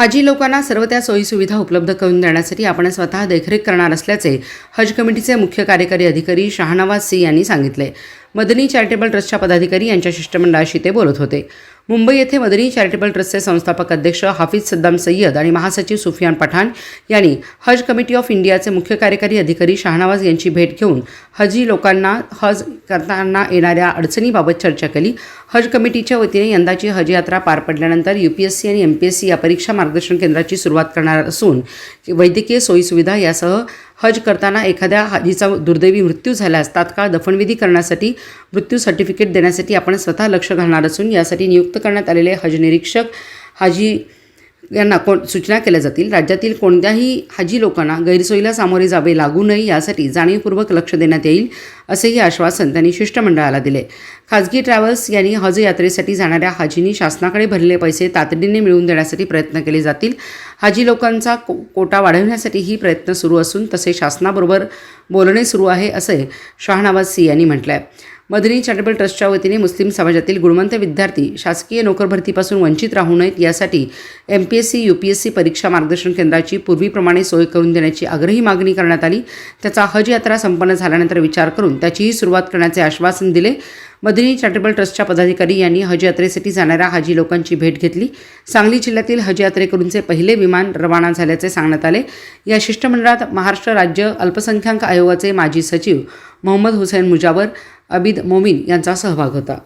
हाजी लोकांना सर्व त्या सोयीसुविधा उपलब्ध करून देण्यासाठी आपण स्वतः देखरेख करणार असल्याचे हज कमिटीचे मुख्य कार्यकारी अधिकारी शाहनवाज सिंह यांनी सांगितले. मदनी चॅरिटेबल ट्रस्टच्या पदाधिकारी यांच्या शिष्टमंडळाशी ते बोलत होते. मुंबई येथे मदनी चॅरिटेबल ट्रस्टचे संस्थापक अध्यक्ष हाफिज सद्दाम सय्यद आणि महासचिव सुफियान पठाण यांनी हज कमिटी ऑफ इंडियाचे मुख्य कार्यकारी अधिकारी शाहनवाज यांची भेट घेऊन हजी लोकांना हज करताना येणाऱ्या अडचणीबाबत चर्चा केली. हज कमिटीच्या वतीने यंदाची हज यात्रा पार पडल्यानंतर यू पी एस सी आणि एम पी एस सी या परीक्षा मार्गदर्शन केंद्राची सुरुवात करणार असून वैद्यकीय सोयीसुविधा यासह हज करताना एखाद्या हाजीचा दुर्दैवी मृत्यू झाल्यास तात्काळ दफनविधी करण्यासाठी मृत्यू सर्टिफिकेट देण्यासाठी आपण स्वतः लक्ष घालणार असून यासाठी नियुक्त करण्यात आलेले हज निरीक्षक हाजी यांना कोण सूचना केल्या जातील. राज्यातील कोणत्याही हाजी लोकांना गैरसोयीला सामोरे जावे लागू नये यासाठी जाणीवपूर्वक लक्ष देण्यात येईल असेही आश्वासन त्यांनी शिष्टमंडळाला दिले. खाजगी ट्रॅव्हल्स यांनी हज यात्रेसाठी जाणाऱ्या हाजींनी शासनाकडे भरलेले पैसे तातडीने मिळवून देण्यासाठी प्रयत्न केले जातील. हाजी लोकांचा को कोटा वाढवण्यासाठीही प्रयत्न सुरू असून तसे शासनाबरोबर बोलणे सुरू आहे असे शाहनवाज सिंह यांनी म्हटलं आहे मदनी चॅरिटेबल ट्रस्टच्या वतीने मुस्लिम समाजातील गुणवंत विद्यार्थी शासकीय नोकरभरतीपासून वंचित राहू नयेत यासाठी M P S C U P S C परीक्षा मार्गदर्शन केंद्राची पूर्वीप्रमाणे सोय करून देण्याची आग्रही मागणी करण्यात आली. त्याचा हज यात्रा संपन्न झाल्यानंतर विचार करून त्याचीही सुरुवात करण्याचे आश्वासन दिले. मदनी चॅरिटेबल ट्रस्टच्या पदाधिकारी यांनी हज यात्रेसाठी जाणाऱ्या हाजी लोकांची भेट घेतली. सांगली जिल्ह्यातील हज यात्रेकरूंचे पहिले विमान रवाना झाल्याचे सांगण्यात आले. या शिष्टमंडळात महाराष्ट्र राज्य अल्पसंख्याक आयोगाचे माजी सचिव मोहम्मद हुसैन मुजावर अबिद मोमीन यांचा सहभाग होता.